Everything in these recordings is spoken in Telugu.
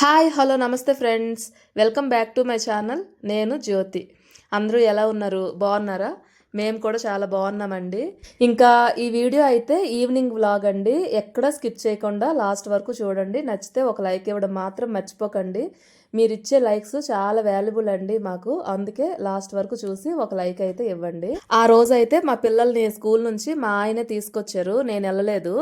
హాయ్ హలో నమస్తే friends. Welcome back to my channel. నేను జ్యోతి. అందరూ ఎలా ఉన్నారు? బాగున్నారా? మేము కూడా చాలా బాగున్నామండి. ఇంకా ఈ వీడియో అయితే ఈవినింగ్ వ్లాగ్ అండి. ఎక్కడ స్కిప్ చేయకుండా లాస్ట్ వరకు చూడండి. నచ్చితే ఒక లైక్ ఇవ్వడం మాత్రం మర్చిపోకండి. మీరు ఇచ్చే లైక్స్ చాలా వాల్యుబుల్ అండి మాకు. అందుకే లాస్ట్ వరకు చూసి ఒక లైక్ అయితే ఇవ్వండి. ఆ రోజు అయితే మా పిల్లల్ని స్కూల్ నుంచి మా ఆయనే తీసుకొచ్చారు. నేను వెళ్ళలేదు.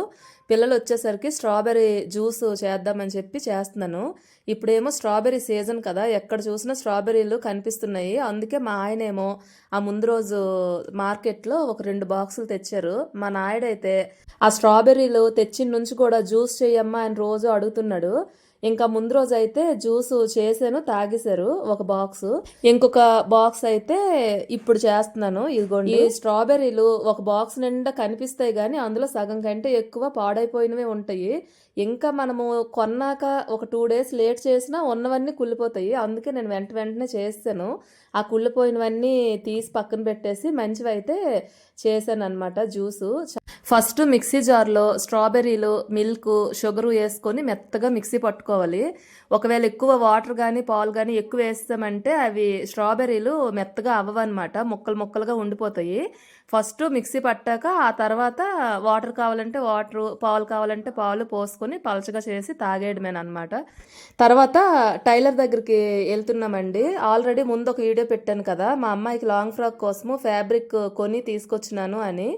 పిల్లలు వచ్చేసరికి స్ట్రాబెర్రీ జ్యూస్ చేద్దామని చెప్పి చేస్తున్నాను. ఇప్పుడేమో స్ట్రాబెర్రీ సీజన్ కదా ఎక్కడ చూసినా స్ట్రాబెర్రీలు కనిపిస్తున్నాయి. అందుకే మా ఆయనేమో ఆ ముందు రోజు మార్కెట్లో ఒక రెండు బాక్సులు తెచ్చారు. మా నాయుడైతే ఆ స్ట్రాబెర్రీలు తెచ్చిన నుంచి కూడా జ్యూస్ చేయమ్మా అని రోజు అడుగుతున్నాడు. ఇంకా ముందు రోజు అయితే జ్యూస్ చేశాను తాగేశారు ఒక బాక్స్. ఇంకొక బాక్స్ అయితే ఇప్పుడు చేస్తున్నాను ఇదిగోండి. ఈ స్ట్రాబెర్రీలు ఒక బాక్స్ నిండా కనిపిస్తాయి కానీ అందులో సగం కంటే ఎక్కువ పాడైపోయినవే ఉంటాయి. ఇంకా మనము కొన్నాక ఒక టూ డేస్ లేట్ చేసినా ఉన్నవన్నీ కుళ్ళిపోతాయి. అందుకే నేను వెంట వెంటనే చేస్తాను. ఆ కుళ్ళిపోయినవన్నీ తీసి పక్కన పెట్టేసి మంచివి అయితే చేశాను అనమాట జ్యూసు. ఫస్ట్ మిక్సీ జార్లో స్ట్రాబెర్రీలు మిల్క్ షుగర్ వేసుకొని మెత్తగా మిక్సీ పట్టుకోవాలి. ఒకవేళ ఎక్కువ వాటర్ కానీ పాలు కానీ ఎక్కువ వేస్తామంటే అవి స్ట్రాబెర్రీలు మెత్తగా అవ్వవన్నమాట. ముక్కలు ముక్కలుగా ఉండిపోతాయి. ఫస్ట్ మిక్సీ పట్టాక ఆ తర్వాత వాటర్ కావాలంటే వాటర్ పాలు కావాలంటే పాలు పోసుకొని పలచగా చేసి తాగేయడమేనమాట తర్వాత టైలర్ దగ్గరికి వెళ్తున్నామండి ఆల్రెడీ ముందు ఒక వీడియో పెట్టాను కదా మా అమ్మాయికి లాంగ్ ఫ్రాక్ కోసము ఫ్యాబ్రిక్ కొని తీసుకొచ్చినాను అని.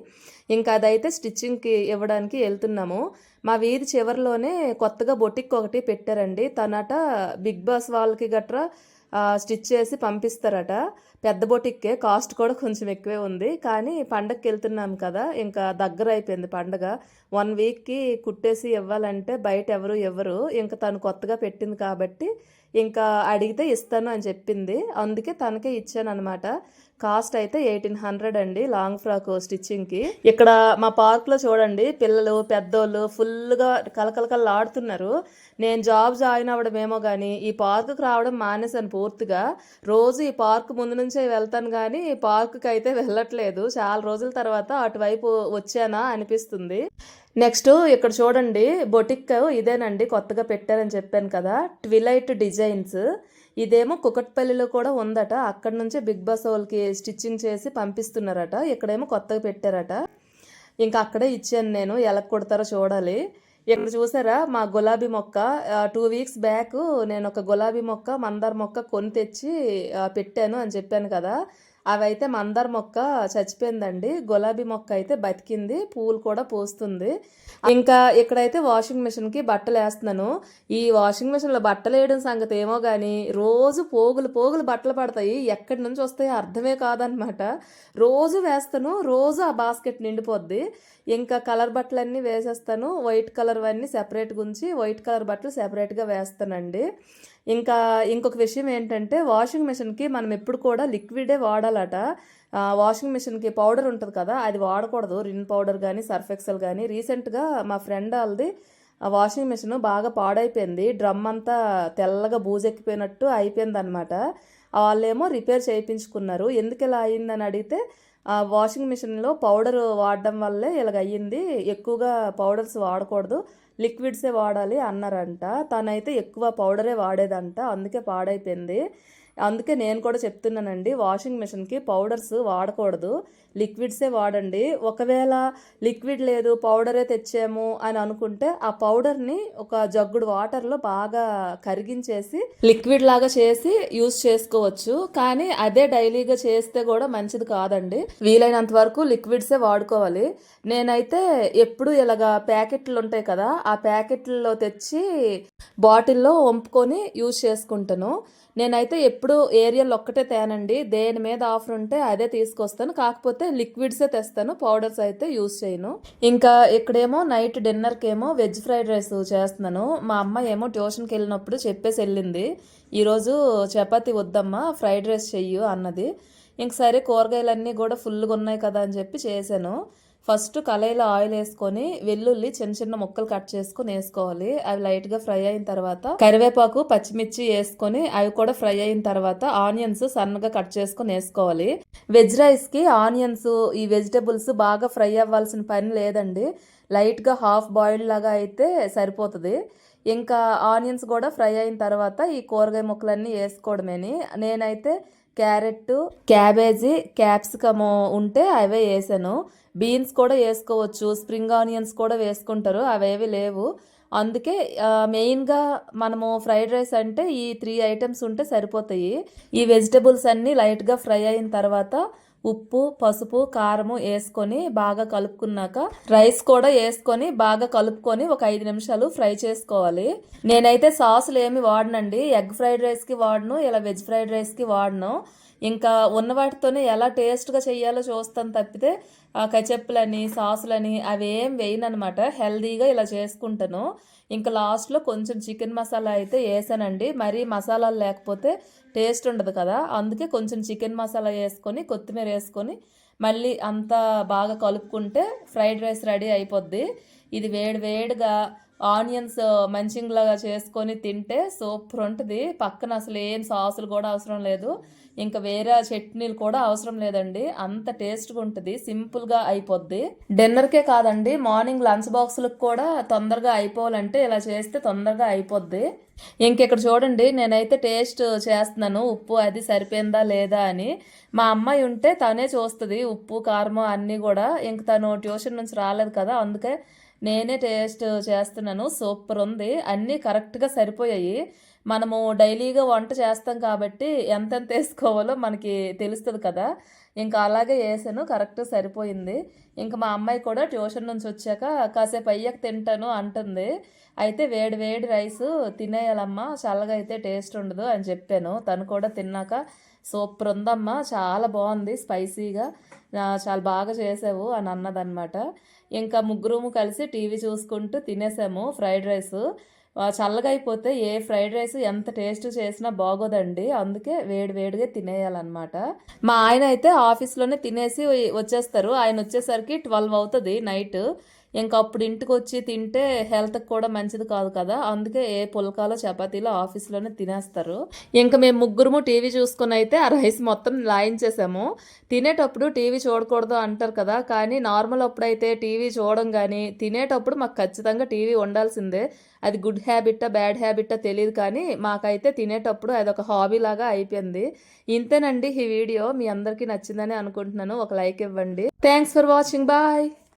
ఇంకా అదైతే స్టిచ్చింగ్కి ఇవ్వడానికి వెళ్తున్నాము మా వీధి చివరిలోనే కొత్తగా బొటిక్ ఒకటి పెట్టారండి. తనట బిగ్ బాస్ వాళ్ళకి గట్రా స్టిచ్ చేసి పంపిస్తారట. పెద్ద బొటిక్కే కాస్ట్ కూడా కొంచెం ఎక్కువే ఉంది. కానీ పండగకి వెళ్తున్నాం కదా ఇంకా దగ్గర అయిపోయింది పండగ. వన్ వీక్కి కుట్టేసి ఇవ్వాలంటే బయట ఎవరు ఇవ్వరు. ఇంకా తను కొత్తగా పెట్టింది కాబట్టి ఇంకా అడిగితే ఇస్తాను అని చెప్పింది. అందుకే తనకే ఇచ్చాను అనమాట కాస్ట్ అయితే ఎయిటీన్ హండ్రెడ్ అండి లాంగ్ ఫ్రాక్ స్టిచ్చింగ్కి. ఇక్కడ మా పార్క్లో చూడండి పిల్లలు పెద్దోళ్ళు ఫుల్గా కలకలకల్లా ఆడుతున్నారు నేను జాబ్ జాయిన్ అవ్వడమేమో కానీ ఈ పార్కుకి రావడం మానేశాను పూర్తిగా. రోజు ఈ పార్క్ ముందు నుంచే వెళ్తాను కానీ ఈ పార్కుకి అయితే వెళ్ళట్లేదు. చాలా రోజుల తర్వాత అటువైపు వచ్చానా అనిపిస్తుంది. నెక్స్ట్ ఇక్కడ చూడండి బొటిక్ ఇదేనండి కొత్తగా పెట్టారని చెప్పాను కదా ట్విలైట్ డిజైన్స్. ఇదేమో కుకట్పల్లిలో కూడా ఉందట. అక్కడ నుంచే బిగ్ బాస్ వాళ్ళకి స్టిచ్చింగ్ చేసి పంపిస్తున్నారట. ఇక్కడేమో కొత్తగా పెట్టారట. ఇంకా అక్కడే ఇచ్చాను నేను. ఎలా కొడతారో చూడాలి. ఇక్కడ చూసారా? మా గులాబీ మొక్క. టూ వీక్స్ బ్యాక్ నేను ఒక గులాబీ మొక్క మందార మొక్క కొని తెచ్చి పెట్టాను అని చెప్పాను కదా. అవైతే మందార మొక్క చచ్చిపోయిందండి. గులాబీ మొక్క అయితే బతికింది. పూలు కూడా పూస్తుంది. ఇంకా ఇక్కడైతే వాషింగ్ మిషన్కి బట్టలు వేస్తున్నాను. ఈ వాషింగ్ మిషన్లో బట్టలు వేయడం సంగతి ఏమో కానీ రోజు పోగులు పోగులు బట్టలు పడతాయి. ఎక్కడి నుంచి వస్తాయో అర్థమే కాదనమాట రోజు వేస్తాను రోజు ఆ బాస్కెట్ నిండిపోద్ది. ఇంకా కలర్ బట్టలన్నీ వేసేస్తాను. వైట్ కలర్ అన్నీ సెపరేట్గా ఉంచి వైట్ కలర్ బట్టలు సెపరేట్గా వేస్తానండి. ఇంకా ఇంకొక విషయం ఏంటంటే వాషింగ్ మిషన్కి మనం ఎప్పుడు కూడా లిక్విడే వాడాలట. వాషింగ్ మిషన్కి పౌడర్ ఉంటుంది కదా అది వాడకూడదు. రిన్ పౌడర్ కానీ సర్ఫ్ ఎక్సెల్ కానీ రీసెంట్గా మా ఫ్రెండ్ వాళ్ళది వాషింగ్ మిషన్ బాగా పాడైపోయింది. డ్రమ్ అంతా తెల్లగా బూజెక్కిపోయినట్టు అయిపోయింది అనమాట వాళ్ళేమో రిపేర్ చేయించుకున్నారు. ఎందుకు ఇలా అయ్యిందని అడిగితే ఆ వాషింగ్ మిషన్లో పౌడర్ వాడడం వల్లే ఇలాగ అయ్యింది. ఎక్కువగా పౌడర్స్ వాడకూడదు. లిక్విడ్సే వాడాలి అన్నారంట. తనైతే ఎక్కువ పౌడరే వాడేదంట. అందుకే పాడైపోయింది. అందుకే నేను కూడా చెప్తున్నానండి వాషింగ్ మిషన్కి పౌడర్స్ వాడకూడదు. లిక్విడ్సే వాడండి. ఒకవేళ లిక్విడ్ లేదు పౌడరే తెచ్చాము అని అనుకుంటే ఆ పౌడర్ని ఒక జగ్గుడు వాటర్లో బాగా కరిగించేసి లిక్విడ్ లాగా చేసి యూస్ చేసుకోవచ్చు. కానీ అదే డైలీగా చేస్తే కూడా మంచిది కాదండి. వీలైనంత వరకు లిక్విడ్సే వాడుకోవాలి. నేనైతే ఎప్పుడు ఇలాగా ప్యాకెట్లు ఉంటాయి కదా ఆ ప్యాకెట్లలో తెచ్చి బాటిల్లో వంపుకొని యూజ్ చేసుకుంటాను. నేనైతే ఎప్పుడు ఏరియల్ ఒక్కటే తేనండి. దేని మీద ఆఫర్ ఉంటే అదే తీసుకొస్తాను. కాకపోతే లిక్విడ్సే తెస్తాను. పౌడర్స్ అయితే యూస్ చేయను. ఇంకా ఇక్కడేమో నైట్ డిన్నర్కి ఏమో వెజ్ ఫ్రైడ్ రైస్ చేస్తున్నాను. మా అమ్మ ఏమో ట్యూషన్కి వెళ్ళినప్పుడు చెప్పేసి వెళ్ళింది. ఈరోజు చపాతీ వద్దమ్మా ఫ్రైడ్ రైస్ చెయ్యు అన్నది. ఇంక సరే కూరగాయలన్నీ కూడా ఫుల్గా ఉన్నాయి కదా అని చెప్పి చేశాను. ఫస్ట్ కళాయిలో ఆయిల్ వేసుకొని వెల్లుల్లి చిన్న చిన్న ముక్కలు కట్ చేసుకుని వేసుకోవాలి. అవి లైట్గా ఫ్రై అయిన తర్వాత కరివేపాకు పచ్చిమిర్చి వేసుకొని అవి కూడా ఫ్రై అయిన తర్వాత ఆనియన్స్ సన్నగా కట్ చేసుకుని వేసుకోవాలి. వెజ్ రైస్కి ఆనియన్స్ ఈ వెజిటబుల్స్ బాగా ఫ్రై అవ్వాల్సిన పని లేదండి. లైట్గా హాఫ్ బాయిల్డ్ లాగా అయితే సరిపోతుంది. ఇంకా ఆనియన్స్ కూడా ఫ్రై అయిన తర్వాత ఈ కూరగాయ ముక్కలన్నీ వేసుకోవడమేని. నేనైతే క్యారెట్ క్యాబేజీ క్యాప్సికము ఉంటే అవే వేసాను. బీన్స్ కూడా వేసుకోవచ్చు స్ప్రింగ్ ఆనియన్స్ కూడా వేసుకుంటారు అవేవి లేవు. అందుకే మెయిన్గా మనము ఫ్రైడ్ రైస్ అంటే ఈ త్రీ ఐటమ్స్ ఉంటే సరిపోతాయి. ఈ వెజిటబుల్స్ అన్నీ లైట్గా ఫ్రై అయిన తర్వాత ఉప్పు పసుపు కారము వేసుకొని బాగా కలుపుకున్నాక రైస్ కూడా వేసుకొని బాగా కలుపుకొని ఒక ఐదు నిమిషాలు ఫ్రై చేసుకోవాలి. నేనైతే సాసులు ఏమి వాడనండి. ఎగ్ ఫ్రైడ్ రైస్కి వాడను ఇలా వెజ్ ఫ్రైడ్ రైస్కి వాడను. ఇంకా ఉన్న వాటితోనే ఎలా టేస్ట్గా చేయాలో చూస్తాను తప్పితే కచెప్పులని సాసులని అవి ఏం వేయనమాట హెల్దీగా ఇలా చేసుకుంటాను. ఇంకా లాస్ట్లో కొంచెం చికెన్ మసాలా అయితే వేసానండి. మరీ మసాలాలు లేకపోతే టేస్ట్ ఉండదు కదా. అందుకే కొంచెం చికెన్ మసాలా వేసుకొని కొత్తిమీర వేసుకొని మళ్ళీ అంతా బాగా కలుపుకుంటే ఫ్రైడ్ రైస్ రెడీ అయిపోద్ది. ఇది వేడి వేడిగా ఆనియన్స్ మంచింగ్ లాగా చేసుకొని తింటే సూపర్ ఉంటుంది. పక్కన అసలు ఏం సాసులు కూడా అవసరం లేదు. ఇంకా వేరే చట్నీలు కూడా అవసరం లేదండి. అంత టేస్ట్గా ఉంటుంది. సింపుల్గా అయిపోద్ది. డిన్నర్కే కాదండి మార్నింగ్ లంచ్ బాక్సులకు కూడా తొందరగా అయిపోవాలంటే ఇలా చేస్తే తొందరగా అయిపోద్ది. ఇంకెక్కడ చూడండి నేనైతే టేస్ట్ చేస్తున్నాను. ఉప్పు అది సరిపోయిందా లేదా అని. మా అమ్మాయి ఉంటే తనే చూస్తుంది. ఉప్పు కారము అన్నీ కూడా. ఇంక తను ట్యూషన్ నుంచి రాలేదు కదా అందుకే నేనే టేస్ట్ చేస్తున్నాను సూపర్ ఉంది. అన్నీ కరెక్ట్గా సరిపోయాయి. మనము డైలీగా వంట చేస్తాం కాబట్టి ఎంతెంత వేసుకోవాలో మనకి తెలుస్తుంది కదా. ఇంకా అలాగే వేసాను కరెక్ట్ సరిపోయింది. ఇంకా మా అమ్మాయి కూడా ట్యూషన్ నుంచి వచ్చాక కాసేపు అయ్యాక తింటాను అంటుంది. అయితే వేడి వేడి రైస్ తినేయాలమ్మా చల్లగా అయితే టేస్ట్ ఉండదు అని చెప్పాను. తను కూడా తిన్నాక సూపర్ ఉందమ్మా చాలా బాగుంది స్పైసీగా. చాలా బాగా చేసావు అని అన్నదన్నమాట. ఇంకా ముగ్గురుము కలిసి టీవీ చూసుకుంటూ తినేసాము ఫ్రైడ్ రైస్. చల్లగా అయిపోతే ఏ ఫ్రైడ్ రైస్ ఎంత టేస్ట్ చేసినా బాగోదండి. అందుకే వేడి వేడిగా తినేయాలన్నమాట. మా ఆయన అయితే ఆఫీస్లోనే తినేసి వచ్చేస్తారు. ఆయన వచ్చేసరికి ట్వెల్వ్ అవుతుంది నైట్. ఇంకా అప్పుడు ఇంటికి వచ్చి తింటే హెల్త్కి కూడా మంచిది కాదు కదా. అందుకే ఏ పుల్కాలో చపాతీలో ఆఫీస్లోనే తినేస్తారు. ఇంకా మేము ముగ్గురుము టీవీ చూసుకుని అయితే ఆ రైస్ మొత్తం లాయించేసాము. తినేటప్పుడు టీవీ చూడకూడదు అంటారు కదా. కానీ నార్మల్ అప్పుడైతే టీవీ చూడడం కానీ తినేటప్పుడు మాకు ఖచ్చితంగా టీవీ ఉండాల్సిందే. అది గుడ్ హ్యాబిట్టా బ్యాడ్ హ్యాబిట్టా తెలియదు కానీ మాకైతే తినేటప్పుడు అదొక హాబీ లాగా అయిపోయింది. ఇంతేనండి ఈ వీడియో. మీ అందరికీ నచ్చిందని అనుకుంటున్నాను. ఒక లైక్ ఇవ్వండి. Thanks for watching. బాయ్.